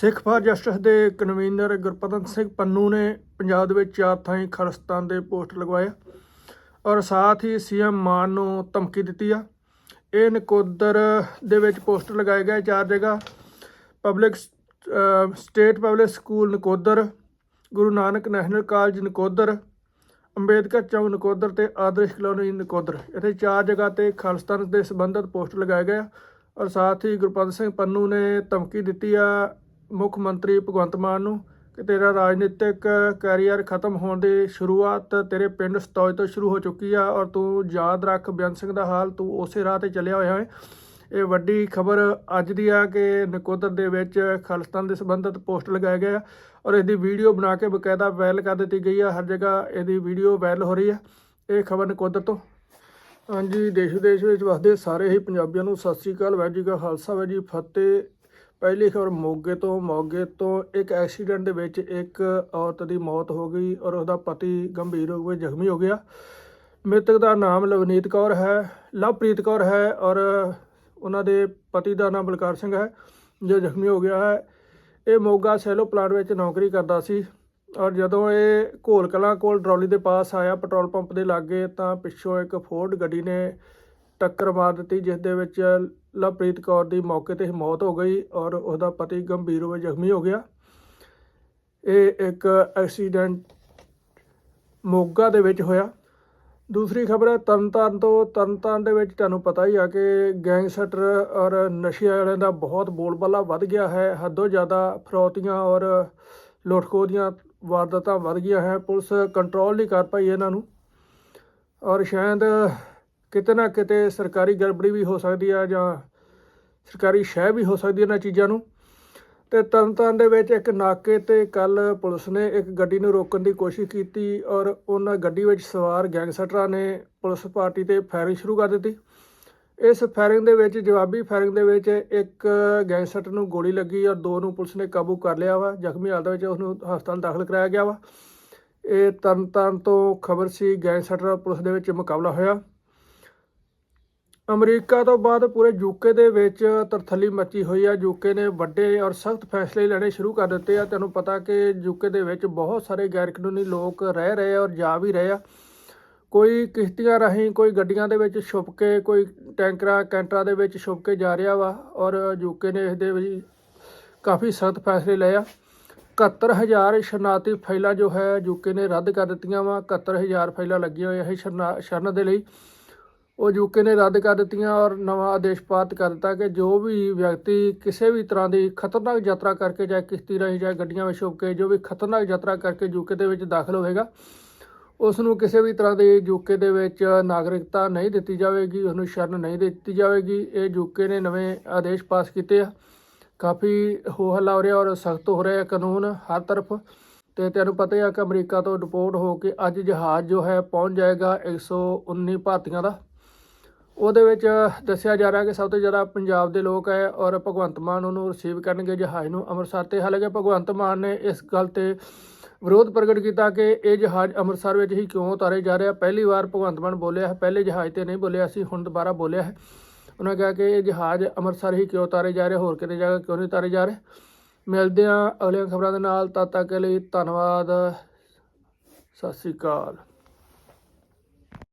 Sikh for Justice ਦੇ convener Gurpatwant Singh Pannu ਨੇ ਪੰਜਾਬ ਦੇ ਵਿੱਚ ਚਾਰ ਥਾਈਂ ਖਾਲਿਸਤਾਨ ਦੇ ਪੋਸਟਰ ਲਗਵਾਏ ਔਰ ਸਾਥ ਹੀ ਸੀਐਮ ਮਾਨ ਨੂੰ ਧਮਕੀ ਦਿੱਤੀ ਆ। ਇਹ ਨਕੋਦਰ ਦੇ ਵਿੱਚ ਪੋਸਟਰ ਲਗਾਏ ਗਏ ਚਾਰ ਜਗ੍ਹਾ, public state public school Nakodar, Guru Nanak national college Nakodar, Ambedkar chowk Nakodar ਤੇ ਆਦਰਸ਼ ਕਲੋਨੀ ਨਕੋਦਰ। ਇੱਥੇ ਚਾਰ ਜਗ੍ਹਾ ਤੇ ਖਾਲਸਤਾਨ ਦੇ ਸੰਬੰਧਿਤ ਪੋਸਟਰ ਲਗਾਏ ਗਏ ਆ ਔਰ ਸਾਥ ਹੀ ਗੁਰਪਤਨ ਸਿੰਘ ਪੰਨੂ ਨੇ ਧਮਕੀ ਦਿੱਤੀ ਆ ਮੁੱਖ ਮੰਤਰੀ ਭਗਵੰਤ ਮਾਨ ਨੂੰ ਕਿ ਤੇਰਾ ਰਾਜਨੀਤਿਕ ਕੈਰੀਅਰ ਖਤਮ ਹੋਣ ਦੀ ਸ਼ੁਰੂਆਤ ਤੇਰੇ ਪਿੰਡ ਸਤੌਜ ਤੋਂ ਸ਼ੁਰੂ ਹੋ ਚੁੱਕੀ ਆ ਔਰ ਤੂੰ ਯਾਦ ਰੱਖ ਬੇਅੰਤ ਸਿੰਘ ਦਾ ਹਾਲ, ਤੂੰ ਉਸੇ ਰਾਹ ਤੇ ਚੱਲਿਆ ਹੋਇਆ ਹੈ ਇਹ ਵੱਡੀ ਖਬਰ ਅੱਜ ਦੀ ਆ ਕਿ ਨਕੋਦਰ ਦੇ ਵਿੱਚ ਖਾਲਿਸਤਾਨ ਦੇ ਸੰਬੰਧਿਤ ਪੋਸਟ ਲਗਾਇਆ ਗਿਆ ਔਰ ਇਹਦੀ ਵੀਡੀਓ ਬਣਾ ਕੇ ਬਕਾਇਦਾ ਵਾਇਰਲ ਕਰ ਦਿੱਤੀ ਗਈ ਆ, ਹਰ ਜਗ੍ਹਾ ਇਹਦੀ ਵੀਡੀਓ ਵਾਇਰਲ ਹੋ ਰਹੀ ਆ। ਇਹ ਖਬਰ ਨਕੋਦਰ ਤੋਂ। ਹਾਂਜੀ ਦੇਸ਼ ਵਿਦੇਸ਼ ਵਿੱਚ ਵਸਦੇ ਸਾਰੇ ਹੀ ਪੰਜਾਬੀਆਂ ਨੂੰ ਸਤਿ ਸ੍ਰੀ ਅਕਾਲ, ਵਾਹਿਗੁਰੂ ਜੀ ਕਾ ਖਾਲਸਾ, ਵਾਹਿਗੁਰੂ ਜੀ ਫਤਿਹ। ਪਹਿਲੀ ਖਬਰ, ਮੋਗੇ ਤੋਂ ਮੋਗੇ ਤੋਂ ਇੱਕ ਐਕਸੀਡੈਂਟ ਦੇ ਵਿੱਚ ਇੱਕ ਔਰਤ ਦੀ ਮੌਤ ਹੋ ਗਈ ਔਰ ਉਹਦਾ ਪਤੀ ਗੰਭੀਰ ਰੂਪ ਵਿੱਚ ਜ਼ਖਮੀ ਹੋ ਗਿਆ। ਮ੍ਰਿਤਕ ਦਾ ਨਾਮ ਲਵਨੀਤ ਕੌਰ ਹੈ, ਲਵਪ੍ਰੀਤ ਕੌਰ ਹੈ ਔਰ ਉਹਨਾਂ ਦੇ ਪਤੀ ਦਾ ਨਾਮ ਬਲਕਾਰ ਸਿੰਘ ਹੈ, ਜੋ ਜ਼ਖਮੀ ਹੋ ਗਿਆ ਹੈ। ਇਹ ਮੋਗਾ ਸੈਲੋ ਪਲਾਂਟ ਵਿੱਚ ਨੌਕਰੀ ਕਰਦਾ ਸੀ ਔਰ ਜਦੋਂ ਇਹ ਘੋਲ ਕਲਾਂ ਕੋਲ ਟਰਾਲੀ ਦੇ ਪਾਸ ਆਇਆ, ਪੈਟਰੋਲ ਪੰਪ ਦੇ ਲਾਗੇ ਤਾਂ ਪਿੱਛੋਂ ਇੱਕ ਫੋਰਡ ਗੱਡੀ ਨੇ ਟੱਕਰ ਮਾਰ ਦਿੱਤੀ, ਜਿਸ ਦੇ ਵਿੱਚ ਲਵਪ੍ਰੀਤ ਕੌਰ ਦੀ ਮੌਕੇ ਤੇ ਹੀ ਮੌਤ ਹੋ ਗਈ ਔਰ ਉਹਦਾ ਪਤੀ ਗੰਭੀਰ ਰੂਪ ਜ਼ਖਮੀ ਹੋ ਗਿਆ। ਇਹ ਇੱਕ ਐਕਸੀਡੈਂਟ ਮੋਗਾ ਦੇ ਵਿੱਚ ਹੋਇਆ। ਦੂਸਰੀ ਖਬਰ ਹੈ, ਤਰਨਤਾਰਨ ਤੋਂ ਤਰਨਤਾਰਨ ਦੇ ਵਿੱਚ ਤੁਹਾਨੂੰ ਪਤਾ ਹੀ ਆ ਕਿ ਗੈਂਗਸਟਰ ਔਰ ਨਸ਼ਿਆਂ ਵਾਲਿਆਂ ਦਾ ਬਹੁਤ ਬੋਲਬਾਲਾ ਵੱਧ ਗਿਆ ਹੈ। ਹੱਦੋਂ ਜ਼ਿਆਦਾ ਫਰੌਤੀਆਂ ਔਰ ਲੁੱਟਖੋ ਦੀਆਂ ਵਾਰਦਾਤਾਂ ਵੱਧ ਗਈਆਂ ਹੈ। ਪੁਲਿਸ ਕੰਟਰੋਲ ਨਹੀਂ ਕਰ ਪਾਈ ਇਹਨਾਂ ਨੂੰ। ਔਰ ਸ਼ਾਇਦ ਕਿਤੇ ਨਾ ਕਿਤੇ ਸਰਕਾਰੀ ਗੜਬੜੀ ਵੀ ਹੋ ਸਕਦੀ ਆ ਜਾਂ ਸਰਕਾਰੀ ਸ਼ਹਿ ਵੀ ਹੋ ਸਕਦੀ ਇਹਨਾਂ ਚੀਜ਼ਾਂ ਨੂੰ। ਤੇ ਤਰਨਤਾਰਨ ਦੇ ਵਿੱਚ ਇੱਕ ਨਾਕੇ ਤੇ ਕੱਲ ਪੁਲਿਸ ਨੇ ਇੱਕ ਗੱਡੀ ਨੂੰ ਰੋਕਣ ਦੀ ਕੋਸ਼ਿਸ਼ ਕੀਤੀ ਔਰ ਉਹਨਾਂ ਗੱਡੀ ਵਿੱਚ ਸਵਾਰ ਗੈਂਗਸਟਰਾਂ ਨੇ ਪੁਲਿਸ ਪਾਰਟੀ ਤੇ ਫਾਇਰਿੰਗ ਸ਼ੁਰੂ ਕਰ ਦਿੱਤੀ। ਇਸ ਫਾਇਰਿੰਗ ਦੇ ਵਿੱਚ, ਜਵਾਬੀ ਫਾਇਰਿੰਗ ਦੇ ਵਿੱਚ ਇੱਕ ਗੈਂਗਸਟਰ ਨੂੰ ਗੋਲੀ ਲੱਗੀ ਔਰ ਦੋ ਨੂੰ ਪੁਲਿਸ ਨੇ ਕਾਬੂ ਕਰ ਲਿਆ ਵਾ। ਜ਼ਖਮੀ ਹਾਲਤ ਵਿੱਚ ਉਸਨੂੰ ਹਸਪਤਾਲ ਦਾਖਲ ਕਰਾਇਆ ਗਿਆ ਵਾ। ਇਹ ਤਰਨਤਾਰਨ ਤੋਂ ਖਬਰ ਸੀ ਗੈਂਗਸਟਰ ਪੁਲਿਸ ਦੇ ਵਿੱਚ ਮੁਕਾਬਲਾ ਹੋਇਆ। ਅਮਰੀਕਾ ਤੋਂ ਬਾਅਦ ਪੂਰੇ ਯੂਕੇ ਦੇ ਵਿੱਚ ਤਰਥੱਲੀ ਮੱਚੀ ਹੋਈ ਆ। ਯੂਕੇ ਨੇ ਵੱਡੇ ਔਰ ਸਖਤ ਫੈਸਲੇ ਲੈਣੇ ਸ਼ੁਰੂ ਕਰ ਦਿੱਤੇ ਆ। ਤੁਹਾਨੂੰ ਪਤਾ ਕਿ ਯੂਕੇ ਦੇ ਵਿੱਚ ਬਹੁਤ ਸਾਰੇ ਗੈਰ ਕਾਨੂੰਨੀ ਲੋਕ ਰਹਿ ਰਹੇ ਆ ਔਰ ਜਾ ਵੀ ਰਹੇ ਆ। ਕੋਈ ਕਿਸ਼ਤੀਆਂ ਰਾਹੀਂ ਕੋਈ ਗੱਡੀਆਂ ਦੇ ਵਿੱਚ ਛੁਪ ਕੇ, ਕੋਈ ਟੈਂਕਰਾਂ, ਕੈਂਟਰਾਂ ਦੇ ਵਿੱਚ ਛੁਪ ਕੇ ਜਾ ਰਿਹਾ ਵਾ ਔਰ ਯੂਕੇ ਨੇ ਇਸ ਦੇ ਵਿੱਚ ਕਾਫੀ ਸਖਤ ਫੈਸਲੇ ਲਏ ਆ। 71000 ਸ਼ਰਨਾਰਥੀ ਫਾਈਲਾਂ ਜੋ ਹੈ ਯੂਕੇ ਨੇ ਰੱਦ ਕਰ ਦਿੱਤੀਆਂ ਵਾ। 71000 ਫਾਈਲਾਂ ਲੱਗੀਆਂ ਹੋਈਆਂ ਇਹ ਸ਼ਰਨਾ, ਸ਼ਰਨ ਦੇ ਲਈ। ਉਹ ਯੂਕੇ ਨੇ ਰੱਦ ਕਰ ਦਿੱਤੀਆਂ ਔਰ ਨਵਾਂ ਆਦੇਸ਼ ਪਾਤ ਕਰ ਦਿੱਤਾ ਕਿ ਜੋ ਵੀ ਵਿਅਕਤੀ ਕਿਸੇ ਵੀ ਤਰ੍ਹਾਂ ਦੀ ਖਤਰਨਾਕ ਯਾਤਰਾ ਕਰਕੇ ਚਾਹੇ ਕਿਸ਼ਤੀ ਰਾਹੀਂ ਚਾਹੇ ਗੱਡੀਆਂ ਵਿੱਚ ਛੁਪ ਕੇ ਜੋ ਵੀ ਖਤਰਨਾਕ ਯਾਤਰਾ ਕਰਕੇ ਯੂਕੇ ਦੇ ਵਿੱਚ ਦਾਖਲ ਹੋਵੇਗਾ, ਉਸ ਨੂੰ ਕਿਸੇ ਵੀ ਤਰ੍ਹਾਂ ਦੀ ਯੂਕੇ ਦੇ ਵਿੱਚ ਨਾਗਰਿਕਤਾ ਨਹੀਂ ਦਿੱਤੀ ਜਾਵੇਗੀ, ਉਸ ਨੂੰ ਸ਼ਰਨ ਨਹੀਂ ਦਿੱਤੀ ਜਾਵੇਗੀ। ਇਹ ਯੂਕੇ ਨੇ ਨਵੇਂ ਆਦੇਸ਼ ਪਾਸ ਕੀਤੇ ਆ। ਕਾਫੀ ਹੋ ਹੱਲਾ ਹੋ ਰਿਹਾ ਔਰ ਸਖਤ ਹੋ ਰਿਹਾ ਕਾਨੂੰਨ ਹਰ ਤਰਫ ਤੇ ਤੈਨੂੰ ਪਤਾ ਹੀ ਆ ਕਿ ਅਮਰੀਕਾ ਤੋਂ ਡਿਪੋਰਟ ਹੋ ਕੇ ਅੱਜ ਜਹਾਜ਼ ਜੋ ਹੈ ਪਹੁੰਚ ਜਾਏਗਾ 119 ਭਾਰਤੀਆਂ ਦਾ। ਉਹਦੇ ਵਿੱਚ ਦੱਸਿਆ ਜਾ ਰਿਹਾ ਕਿ ਸਭ ਤੋਂ ਜ਼ਿਆਦਾ ਪੰਜਾਬ ਦੇ ਲੋਕ ਹੈ ਔਰ ਭਗਵੰਤ ਮਾਨ ਉਹਨੂੰ ਰਿਸੀਵ ਕਰਨਗੇ ਜਹਾਜ਼ ਨੂੰ ਅੰਮ੍ਰਿਤਸਰ ਤੇ। ਹਾਲਾਂਕਿ ਭਗਵੰਤ ਮਾਨ ਨੇ ਇਸ ਗੱਲ ਤੇ ਵਿਰੋਧ ਪ੍ਰਗਟ ਕੀਤਾ ਕਿ ਇਹ ਜਹਾਜ਼ ਅੰਮ੍ਰਿਤਸਰ ਵਿੱਚ ਹੀ ਕਿਉਂ ਉਤਾਰੇ ਜਾ ਰਿਹਾ। ਪਹਿਲੀ ਵਾਰ ਭਗਵੰਤ ਮਾਨ ਬੋਲਿਆ ਹੈ, ਪਹਿਲੇ ਜਹਾਜ਼ ਤੇ ਨਹੀਂ ਬੋਲਿਆ ਸੀ, ਹੁਣ ਦੁਬਾਰਾ ਬੋਲਿਆ ਹੈ। ਉਹਨਾਂ ਕਿਹਾ ਕਿ ਇਹ ਜਹਾਜ਼ ਅੰਮ੍ਰਿਤਸਰ ਹੀ ਕਿਉਂ ਉਤਾਰੇ ਜਾ ਰਹੇ, ਹੋਰ ਕਿਤੇ ਜਗ੍ਹਾ ਕਿਉਂ ਨਹੀਂ ਉਤਾਰੇ ਜਾ ਰਹੇ? ਮਿਲਦੇ ਹਾਂ ਅਗਲੀਆਂ ਖਬਰਾਂ ਦੇ ਨਾਲ, ਤਦ ਤੱਕ ਲਈ ਧੰਨਵਾਦ, ਸਤਿ ਸ੍ਰੀ ਅਕਾਲ।